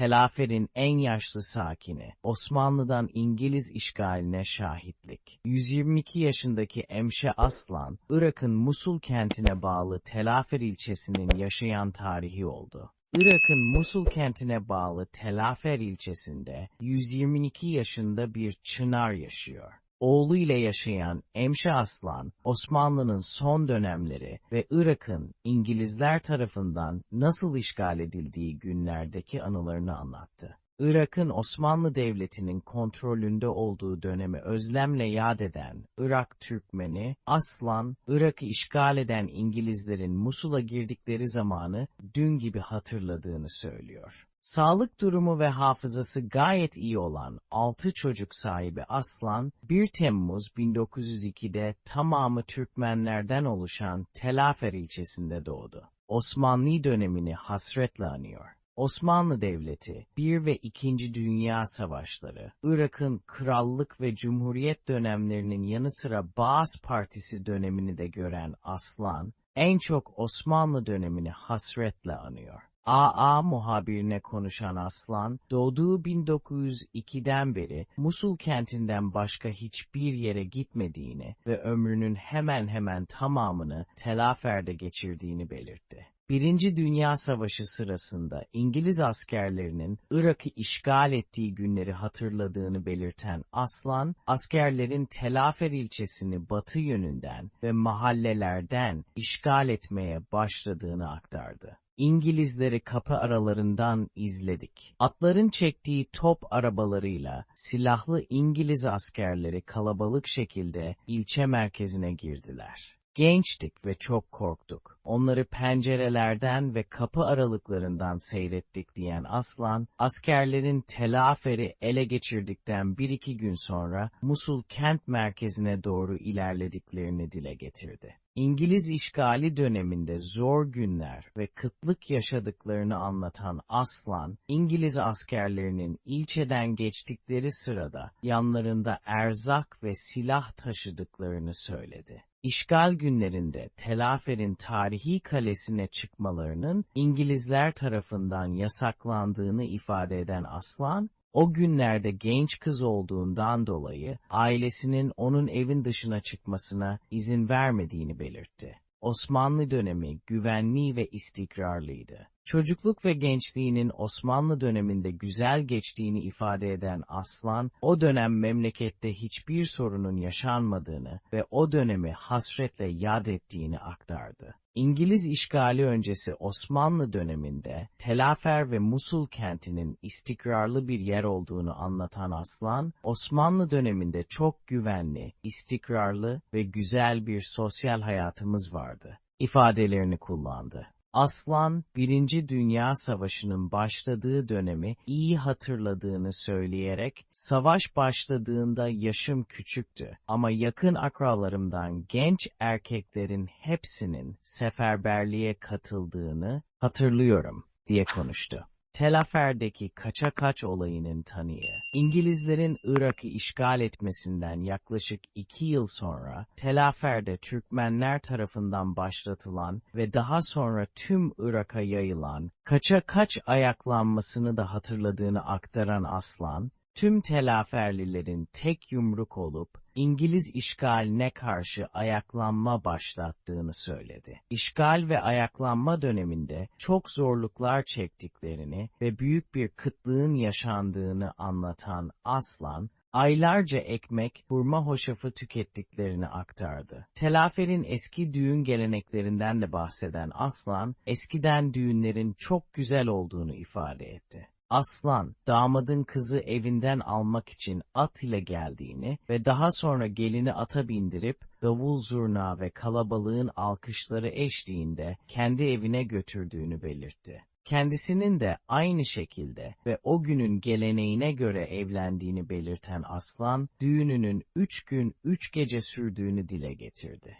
Telafer'in en yaşlı sakini, Osmanlı'dan İngiliz işgaline şahitlik. 122 yaşındaki Emşe Aslan, Irak'ın Musul kentine bağlı Telafer ilçesinin yaşayan tarihi oldu. Irak'ın Musul kentine bağlı Telafer ilçesinde 122 yaşında bir çınar yaşıyor. Oğlu ile yaşayan Emşe Aslan, Osmanlı'nın son dönemleri ve Irak'ın İngilizler tarafından nasıl işgal edildiği günlerdeki anılarını anlattı. Irak'ın Osmanlı Devleti'nin kontrolünde olduğu dönemi özlemle yad eden Irak Türkmeni, Aslan, Irak'ı işgal eden İngilizlerin Musul'a girdikleri zamanı dün gibi hatırladığını söylüyor. Sağlık durumu ve hafızası gayet iyi olan 6 çocuk sahibi Aslan, 1 Temmuz 1902'de tamamı Türkmenlerden oluşan Telafer ilçesinde doğdu. Osmanlı dönemini hasretle anıyor. Osmanlı Devleti, 1 ve 2. Dünya Savaşları, Irak'ın krallık ve cumhuriyet dönemlerinin yanı sıra Baas Partisi dönemini de gören Aslan, en çok Osmanlı dönemini hasretle anıyor. AA muhabirine konuşan Aslan, doğduğu 1902'den beri Musul kentinden başka hiçbir yere gitmediğini ve ömrünün hemen hemen tamamını Telafer'de geçirdiğini belirtti. Birinci Dünya Savaşı sırasında İngiliz askerlerinin Irak'ı işgal ettiği günleri hatırladığını belirten Aslan, askerlerin Telafer ilçesini batı yönünden ve mahallelerden işgal etmeye başladığını aktardı. İngilizleri kapı aralarından izledik. Atların çektiği top arabalarıyla silahlı İngiliz askerleri kalabalık şekilde ilçe merkezine girdiler. Gençtik ve çok korktuk. Onları pencerelerden ve kapı aralıklarından seyrettik diyen Aslan, askerlerin telaferi ele geçirdikten bir iki gün sonra Musul kent merkezine doğru ilerlediklerini dile getirdi. İngiliz işgali döneminde zor günler ve kıtlık yaşadıklarını anlatan Aslan, İngiliz askerlerinin ilçeden geçtikleri sırada yanlarında erzak ve silah taşıdıklarını söyledi. İşgal günlerinde Telafer'in tarihi kalesine çıkmalarının İngilizler tarafından yasaklandığını ifade eden Aslan, o günlerde genç kız olduğundan dolayı ailesinin onun evin dışına çıkmasına izin vermediğini belirtti. Osmanlı dönemi güvenli ve istikrarlıydı. Çocukluk ve gençliğinin Osmanlı döneminde güzel geçtiğini ifade eden Aslan, o dönem memlekette hiçbir sorunun yaşanmadığını ve o dönemi hasretle yad ettiğini aktardı. İngiliz işgali öncesi Osmanlı döneminde Telafer ve Musul kentinin istikrarlı bir yer olduğunu anlatan Aslan, Osmanlı döneminde çok güvenli, istikrarlı ve güzel bir sosyal hayatımız vardı ifadelerini kullandı. Aslan, Birinci Dünya Savaşı'nın başladığı dönemi iyi hatırladığını söyleyerek, savaş başladığında yaşım küçüktü ama yakın akralarımdan genç erkeklerin hepsinin seferberliğe katıldığını hatırlıyorum diye konuştu. Telafer'deki kaça kaç olayının tanığı, İngilizlerin Irak'ı işgal etmesinden yaklaşık iki yıl sonra Telafer'de Türkmenler tarafından başlatılan ve daha sonra tüm Irak'a yayılan kaça kaç ayaklanmasını da hatırladığını aktaran Aslan, tüm telaferlilerin tek yumruk olup İngiliz işgaline karşı ayaklanma başlattığını söyledi. İşgal ve ayaklanma döneminde çok zorluklar çektiklerini ve büyük bir kıtlığın yaşandığını anlatan Aslan, aylarca ekmek, hurma hoşafı tükettiklerini aktardı. Telafer'in eski düğün geleneklerinden de bahseden Aslan, eskiden düğünlerin çok güzel olduğunu ifade etti. Aslan, damadın kızı evinden almak için at ile geldiğini ve daha sonra gelini ata bindirip davul zurna ve kalabalığın alkışları eşliğinde kendi evine götürdüğünü belirtti. Kendisinin de aynı şekilde ve o günün geleneğine göre evlendiğini belirten Aslan, düğününün üç gün üç gece sürdüğünü dile getirdi.